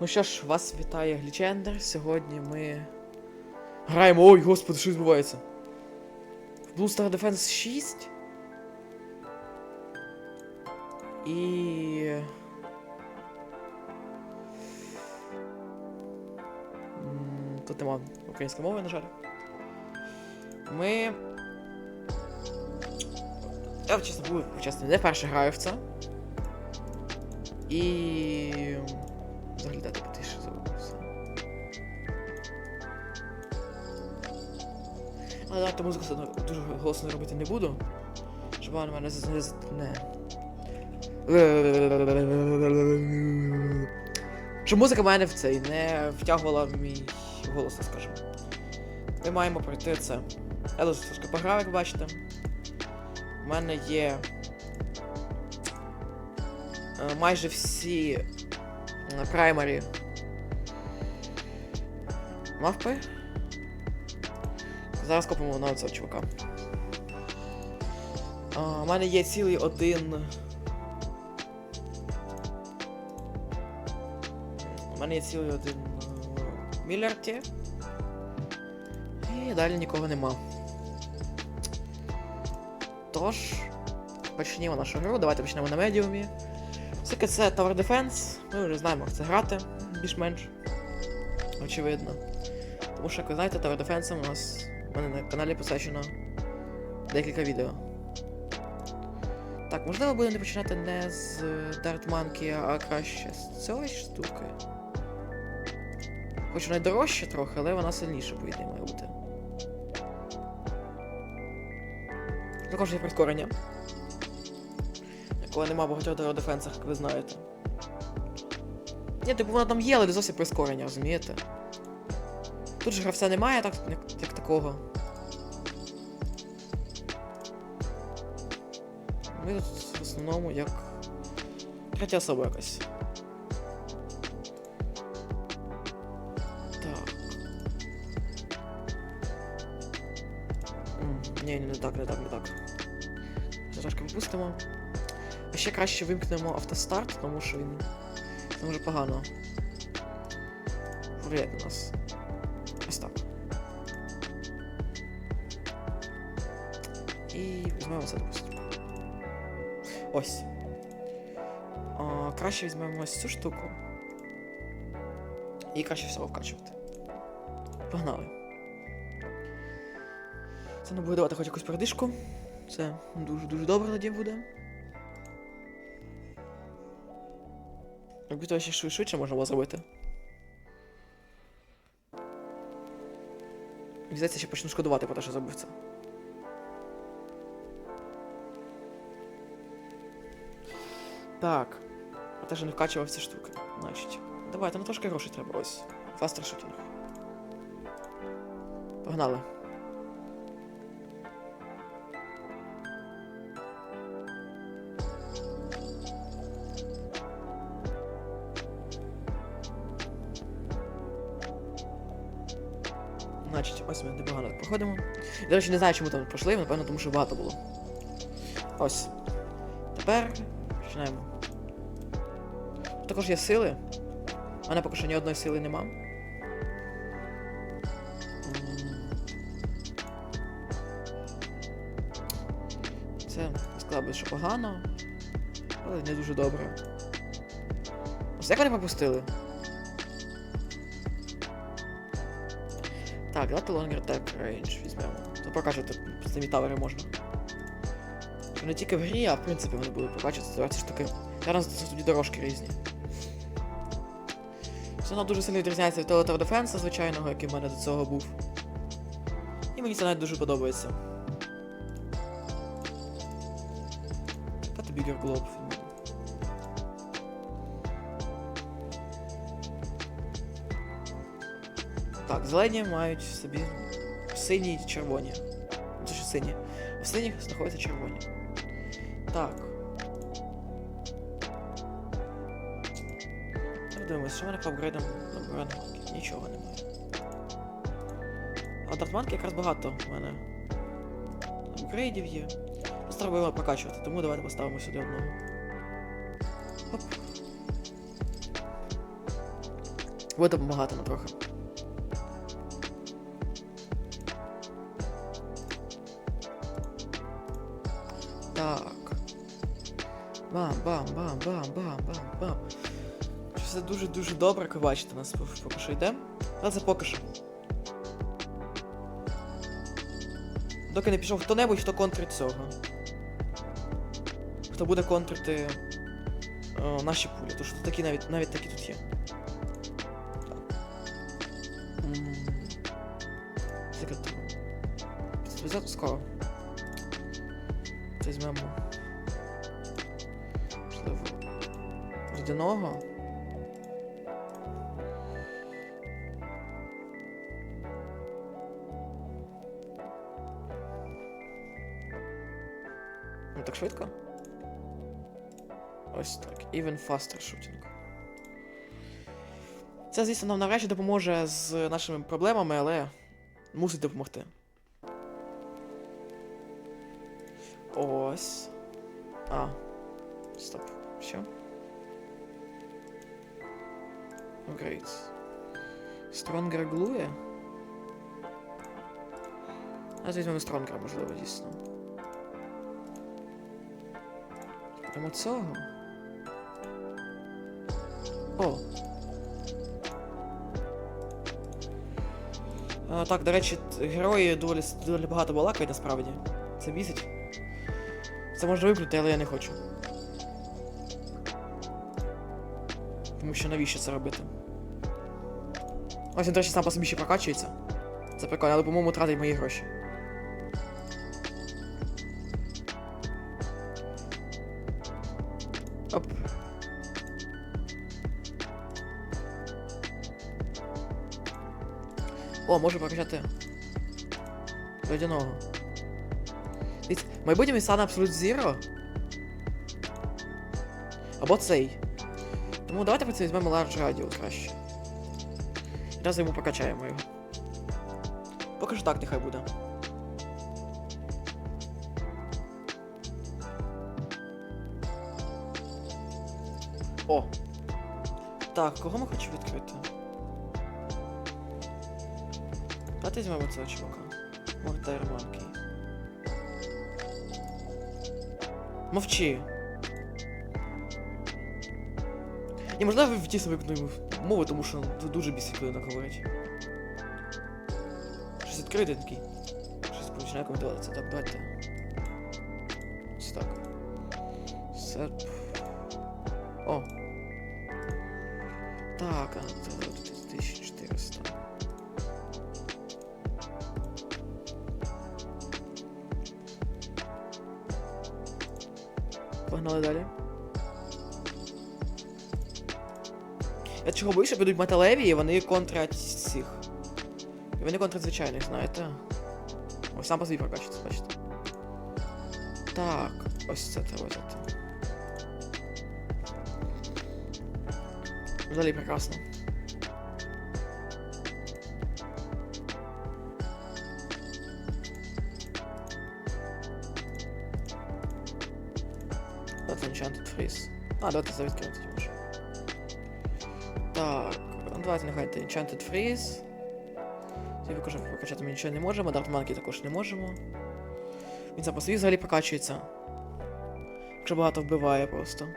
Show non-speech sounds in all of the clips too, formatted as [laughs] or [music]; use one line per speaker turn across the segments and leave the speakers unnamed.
Ну що ж, вас вітає Глічендер. Сьогодні ми граємо. Ой, господи, що відбувається? В Blue Star Defense 6. І. Тут нема української мови, на жаль. Ми. Я чесно був, чесно, не перше граю в це. І. Взагалі дати потише забувся. Але давайте музику дуже голосно робити не буду. Щоб вона мене не. з- не. Щоб музика мене в цей не втягувала в мій голос, так. Ми маємо пройти це. Я дуже трошки пограв, як бачите. У мене є. е, Майже всі на праймарі. Мавпи. Зараз купимо на цього чувака. У мене є цілий один. У мене є цілий один е, мілярді. І далі нікого нема. Тож, почнімо нашу гру. Давайте почнемо на медіумі. Все-таки це Tower Defense, ми вже знаємо, як це грати, більш-менш. Очевидно. Тому що, як ви знаєте, Tower Defense у нас у мене на каналі посвячено декілька відео. Так, можливо, будемо починати не з Dart Monkey, а краще з цієї штуки. Хоч вона й дорожча трохи, але вона сильніша, по ідеї, має бути. Також є прискорення. Якого нема багатьох Tower як ви знаєте. Ні, типу вона там є, але зовсім прискорення, розумієте? Тут же гравця немає, так, як, як такого. Ми тут в основному як. Третя особа якась. Так. Ні, не так, не так, не так. Трошки попустимо. Ще краще вимкнемо автостарт, тому що він може погано. Вряд на нас. Ось так. І візьмемо це, допустимо. Ось. А, краще візьмемо ось цю штуку. І краще всього вкачувати. Погнали. Це не буде давати хоч якусь передишку. Це дуже-дуже добре тоді буде. Якби то ще швидше можна було зробити. Мені ще почну шкодувати про те, що зробив це. Так. А те, що не вкачував ці штуки. Значить. Давайте, ну трошки грошей треба. Ось. Фастер шутінг. Погнали. Проходимо. До речі, не знаю, чому там пройшли, напевно, тому що багато було. Ось. Тепер починаємо. Також є сили. У мене поки що ні одної сили нема. Це сказав би, що погано, але не дуже добре. Ось як вони пропустили? Так, давайте Longer Tech Range візьмемо. То з цими тавери можна. Не тільки в грі, а в принципі вони будуть побачити ці штуки. Зараз це тоді дорожки різні. Це вона дуже сильно відрізняється від Tower Defense звичайного, який в мене до цього був. І мені це навіть дуже подобається. Давайте Bigger Globe зелені мають в собі сині і червоні. Це що сині. В синіх знаходяться червоні. Так. Дивимось, що в мене по апгрейдам на? Нічого немає. А дартманки якраз багато в мене. Апгрейдів є. Просто треба його прокачувати, тому давайте поставимо сюди одного. Буде допомагати нам трохи. Бам, бам, бам, бам, бам, бам, бам. Все дуже-дуже добре, як нас поки що йде. Але це поки що. Доки не пішов хто-небудь, хто контрить цього. Хто буде контрити е, наші пулі, тому що такі навіть, навіть такі тут є. Так. 550 скоро. Візьмемо. Водяного. Ну так швидко? Ось так. Even faster shooting. Це, звісно, нам навряд допоможе з нашими проблемами, але мусить допомогти. Ось. Stronger глує? А візьмемо Stronger, можливо, дійсно. Прямо цього. О. А, так, до речі, герої доволі, доволі багато балакають насправді. Це бісить. Це можна виплюнути, але я не хочу. Тому що навіщо це робити? Ось до речі, сам по собі ще прокачується. Це прикольно, але, по-моєму, тратить мої гроші. Оп. О, можу прокачати. Водяного. Дивіться, майбутнє стане Absolute Zero. Або цей. Тому давайте про це візьмемо Large Radio краще. І Раз йому прокачаємо його. Поки що так нехай буде. О! Так, кого ми хочемо відкрити? Давайте візьмемо цього чувака. Мортайр Манкі. Мовчи. Ні, можливо, ви втісно виконуємо Мову, тому що дуже бісить, говорить. Щось відкрити такий. Щось починає коментуватися. Так, давайте. Ось так. Серп. Я чого боюся, підуть металеві, і вони контрять цих. І вони контрять звичайних, знаєте. Ось сам по собі прокачується, бачите. Так, ось це треба взяти. Взагалі прекрасно. Давайте Enchanted Freeze. А, давайте це відкрити може. Так, давайте нехай Enchanted Freeze. Тобі прокачати ми нічого не можемо, Monkey також не можемо. Він сам по собі взагалі прокачується. Якщо багато вбиває просто. У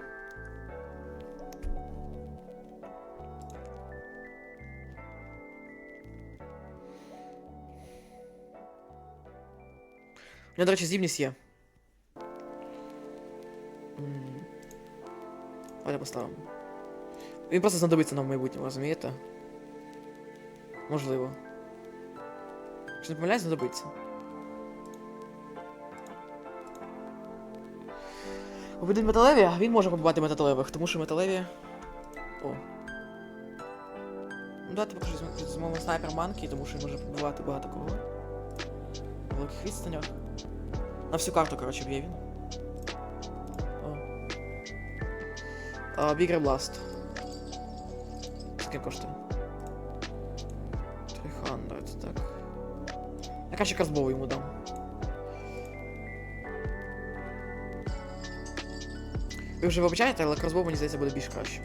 нього, до речі, здібність є. Давайте поставимо. Він просто знадобиться нам в майбутньому, розумієте? Можливо. Якщо не помиляюсь, знадобиться. Обидві металеві, він може побувати металевих, тому що металеві. О. Ну давайте поки що візьмемо- снайпер манки, тому що він може побивати багато кого. Великих відстанях. На всю карту, коротше, б'є він. О. Bigger Blast. Скільки коштує? 300, так. Я краще казбову йому дам. Ви вже вибачаєте, але кросбоу, мені здається, буде більш краще.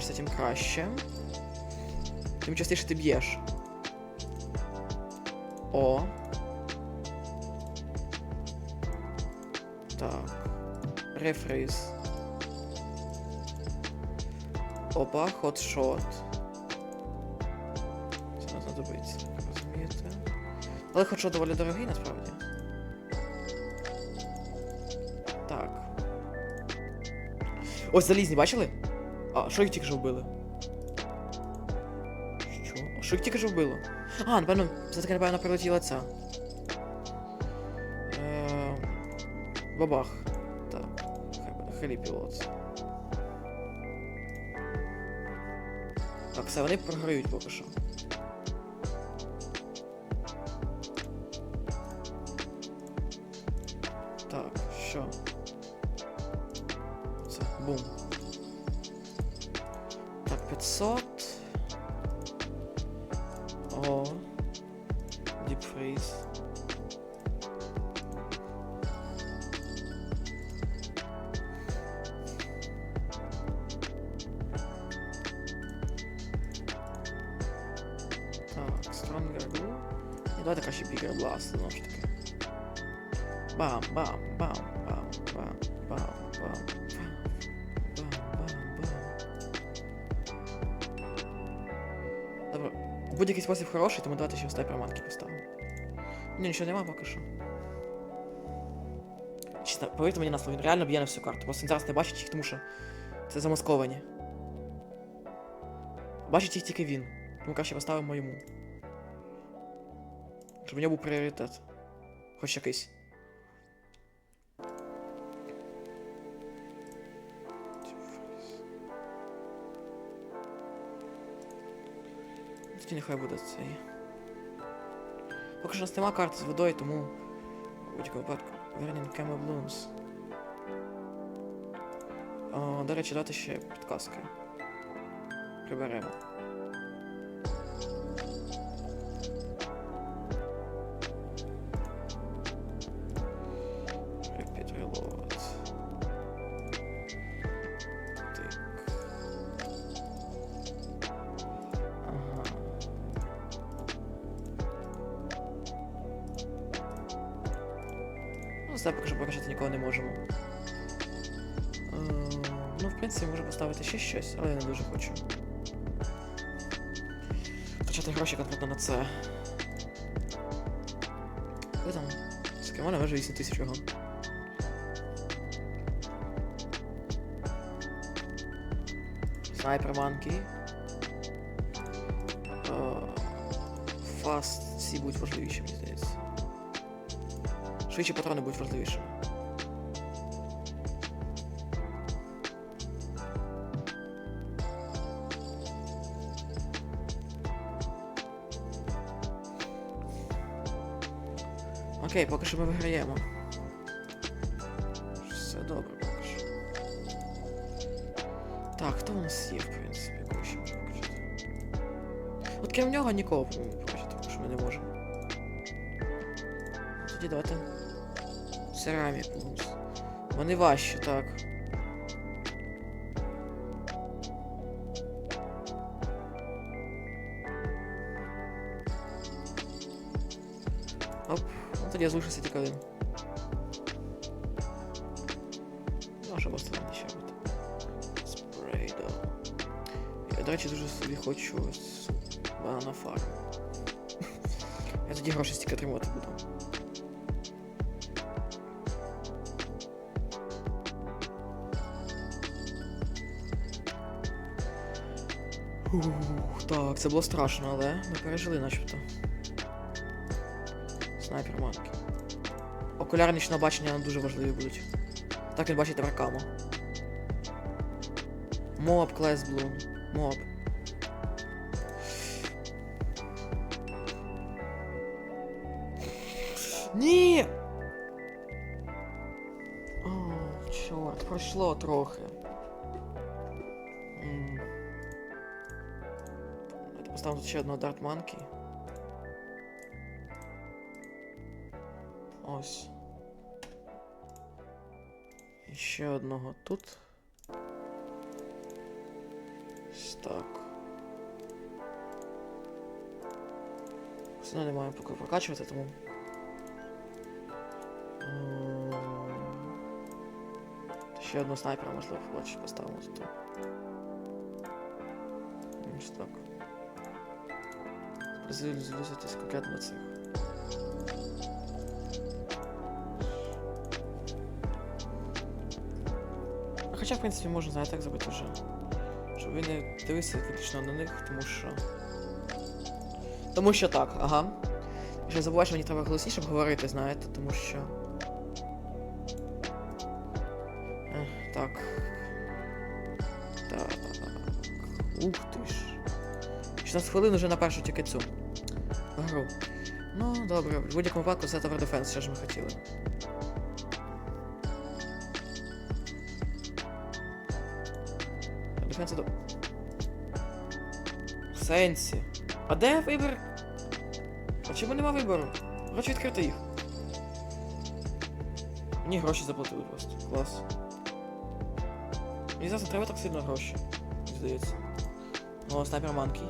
Перезаряджаєшся, тим краще. Тим частіше ти б'єш. О. Так. Рефриз. Опа, хотшот. Це не знадобиться, розумієте? Але хотшот доволі дорогий насправді. Так. Ось залізні, бачили? А, що їх тільки що вбили? Що? А що їх тільки що вбило? А, напевно, все-таки, напевно, прилетіла ця. Е, бабах. Так. Хелі. Так, все, вони програють поки що. Stronger Glue. І давайте краще Bigger Blast, знову ж таки. Бам, бам, бам, бам, бам, бам, бам, бам, бам, бам. Добре. Будь-який спосіб хороший, тому давайте ще останні приманки поставимо. Ні, нічого нема поки що. Чесно, повірте мені на слово, він реально б'є на всю карту. Просто він зараз не бачить їх, тому що це замасковані. Бачить їх тільки він. Тому краще поставимо йому. Щоб у нього був пріоритет. Хоч якийсь. Нехай буде цей. Поки що у нас нема карти з водою, тому. У будь-якому випадку. Вернін Blooms. О, до речі, дати ще підказки. Приберемо. Що там? Скимона майже 8 тисяч вагон. Sniper е, Monkey. Фаст Сі будуть важливіші, мені здається. Швидші патрони будуть важливішими. Окей, поки що ми виграємо. Все добре поки що. Так, хто у нас є, в принципі, кого ще можна включити? От крім нього нікого включити, тому що ми не можемо. Тоді давайте. Церамі Blooms. Вони важчі, так. Тоді залишився тільки один. Ну, а що ще бути. Спрейдо. Я, до речі, дуже собі хочу банана фарм. [laughs] Я тоді гроші стільки отримувати буду. Ух, так, це було страшно, але ми пережили начебто. Снайпер манки. Окуляри нічного бачення дуже важливі будуть. Так він бачить ракаму. Моб клас Блум. Моб. Ні! О, чорт, пройшло трохи. М. Давайте поставимо тут ще одного Дарт Манкі. Ось. І ще одного тут. Ось так. Все одно немає поки прокачувати, тому. Ем, Ще одну снайпера, можливо, побачиш, поставимо тут. Ось так. Конкретно на цих. Хоча, в принципі, можна, знаєте, так зробити вже. Щоб він не дивився виключно на них, тому що. Тому що так, ага. Ще забувай, що мені треба голосніше говорити, знаєте, тому що. Ех, так. Так. Ух ти ж. 16 хвилин уже на першу тільки цю. Гру. Ну, добре, в будь-якому випадку це Tower Defense, що ж ми хотіли. Defense до. В сенсі. А де вибір? А чому нема вибору? Хочу відкрити їх. Мені гроші заплатили просто. Клас. Мені зараз не треба так сильно гроші. Здається. О, снайпер манкі.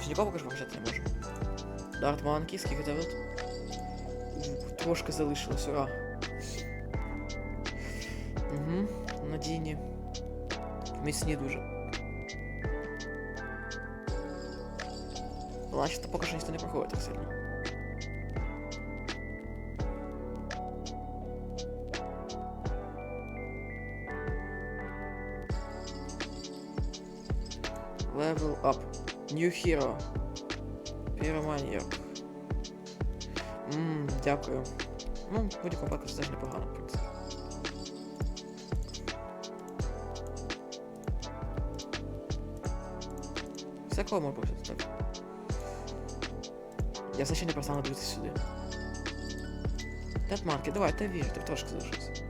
Ще нікого поки що прочитати не можу. Дарт манкі, скільки тебе тут? Ух, Трошки залишилось, ура. Угу, надійні. Міцні дуже. Значить, поки що ніхто не проходить так сильно. Level up. New hero. Піроманьяк. Ммм, дякую. Ну, в будь-якому випадку це теж непогано, в принципі. Всякого можна почати, так. Я все ще не перестану дивитися сюди. Дедманки, давай, ти вір, ти трошки залишився.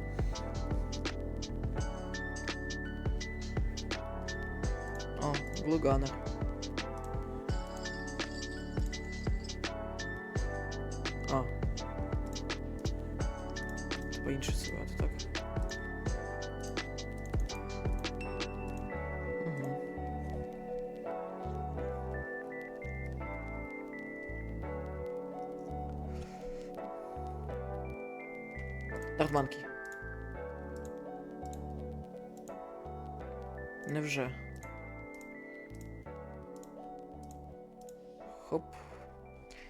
О, Блуганер. Дартманки. Невже? Хоп.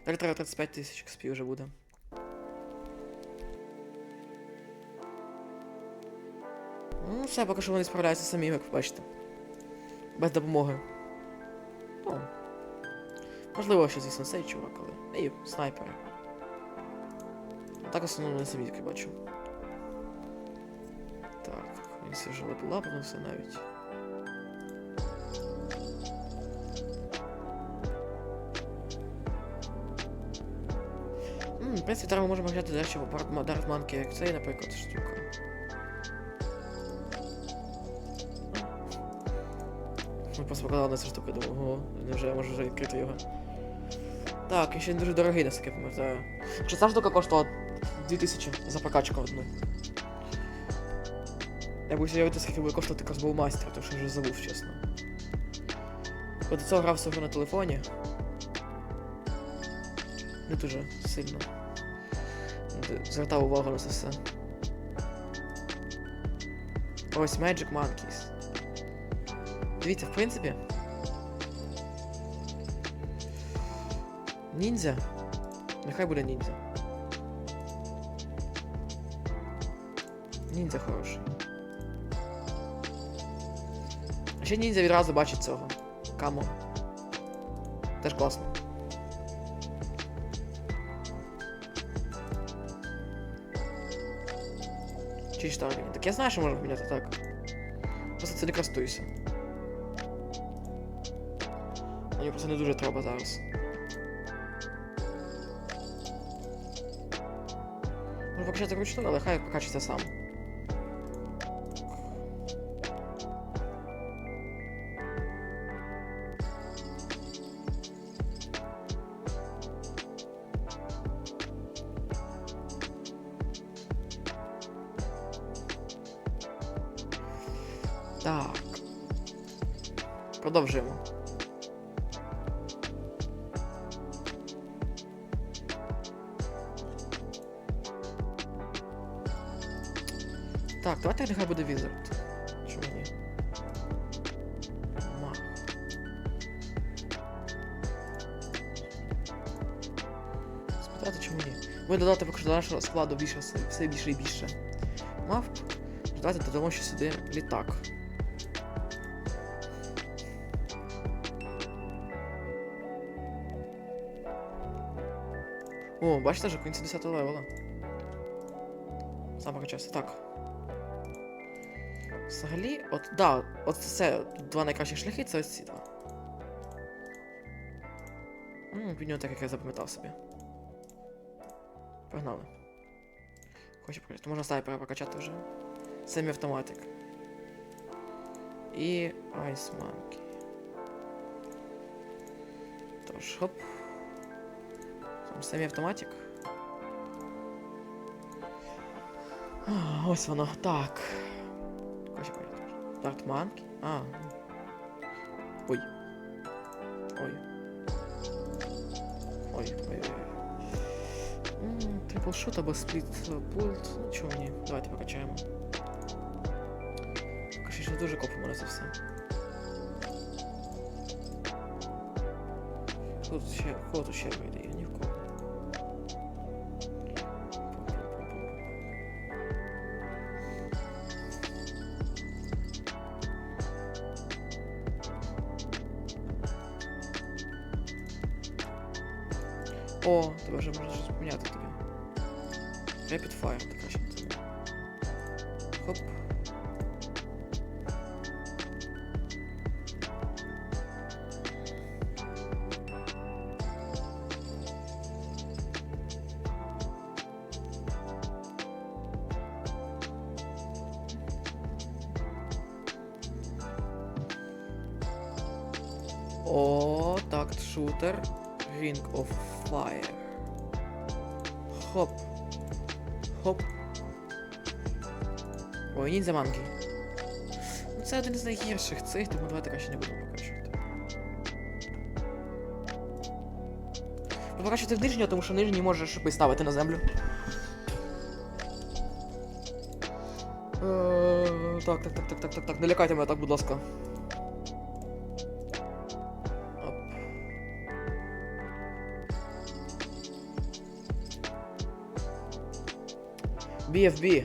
Далі треба 35 тисяч XP вже буде. Ну, все, поки що вони справляються самі, як ви бачите. Без допомоги. Ну. Можливо, ще звісно цей чувак, але. І снайпери. Так в основному не самі бачу. Так, він все вже лапнувся навіть. М, в принципі, зараз ми можемо глядати далі по Дартманки, як цей, наприклад, штука. Ми просто показали на цю штуку, думаю, невже я можу вже відкрити його. Так, і ще він дуже дорогий, наскільки я пам'ятаю. Що ця штука коштувала 2000 за прокачку одну. Я буду уявити, скільки буде коштувати Crossbow Master, тому що вже забув, чесно. От до цього грав всього на телефоні. Не дуже сильно. Звертав увагу на це все. Ось Magic Monkeys. Дивіться, в принципі. Ніндзя. Нехай буде ніндзя. Ніндзя хороший. Ще ніндзя відразу бачить цього. Камо. Теж класно. Чи штаргені. Так я знаю, що можна поміняти так. Просто це не користуюся. Мені просто не дуже треба зараз. Можу покачати вручну, але хай покачеться сам. Так, давайте нехай буде Wizard. Чому ні? Мах. Спитати, чому ні? Ми додати до нашого складу більше все, більше і більше. Мавп. Давайте додамо ще сюди літак. О, бачите вже, кінці 10 левела. Саме качався. Так. Взагалі, от, да, от це два найкращі шляхи, це ось ці два. Від нього так, як я запам'ятав собі. Погнали. Хочу прокачати. Можна снайпера прокачати вже. Семі автоматик. І Ice Monkey. Тож, хоп. Там семі автоматик. Ось воно. Так. Хочу прокачати. Дарт Monkey. А. ну. Ой. Ой. Ой, ой, ой. М, Триплшот або спліт пульт. Ну чого ні, давайте прокачаємо. Поки що не дуже копимо на це все. Хто тут ще, хто О, тебе вже можна щось поміняти тобі. Rapid Fire, так тобі. Хоп. Ой, ніндзя манки. Ну це один з найгірших цих, тому давайте краще не будемо покачувати. Покачувати в нижнього, тому що нижній можеш ставити на землю. Е, Так, так, так, так, так, так, так. Не лякайте мене так, будь ласка. BFB.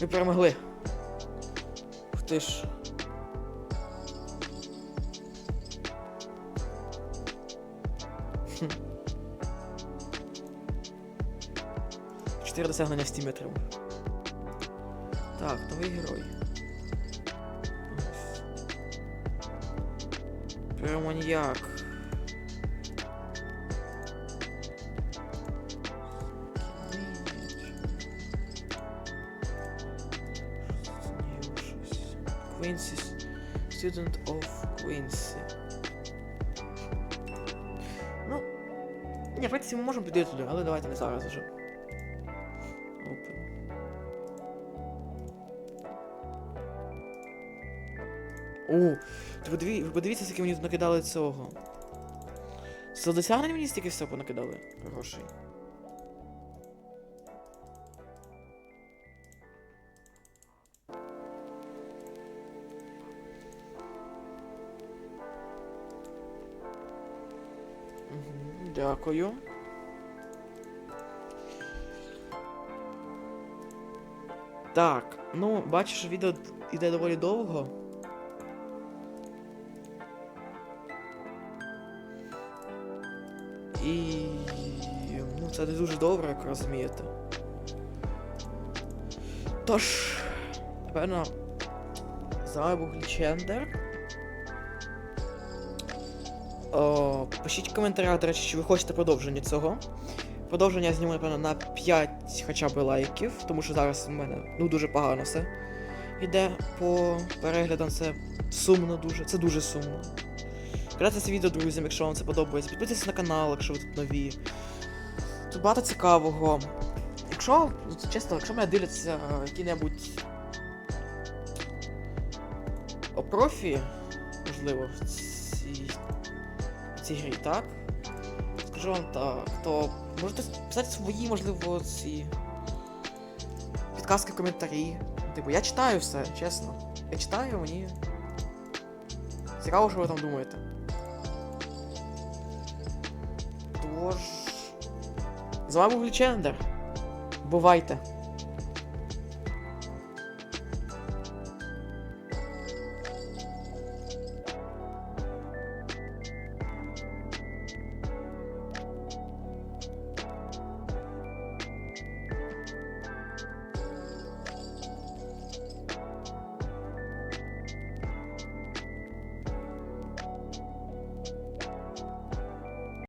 Ви перемогли. Ти ж. Чотири досягнення в стімі. Так, новий герой. Ось. Піроманьяк. Quincy. Student of Quincy. Ну. Ні, в принципі, ми можемо піти туди, але давайте не зараз вже. О, ти подивіться, скільки мені накидали цього. За досягнення мені стільки всього понакидали грошей. Дякую. Так, ну, бачиш, відео йде доволі довго. І. Ну, це не дуже добре, як розумієте. Тож, напевно, з був Глічендер. О, пишіть в коментарях, до речі, чи ви хочете продовження цього. Продовження я зніму, напевно, на 5 хоча б лайків, тому що зараз у мене ну, дуже погано все йде по переглядам. Це сумно дуже, це дуже сумно. Передайте це відео друзям, якщо вам це подобається. Підписуйтесь на канал, якщо ви тут нові. Тут багато цікавого. Якщо, чесно, якщо мене дивляться які-небудь о профі, можливо, в цій, в цій грі, так? Скажу вам так, то можете писати свої, можливо, ці підказки, коментарі. Типу, я читаю все, чесно. Я читаю, мені. Цікаво, що ви там думаєте. Тож. З вами був Лічендер. Бувайте!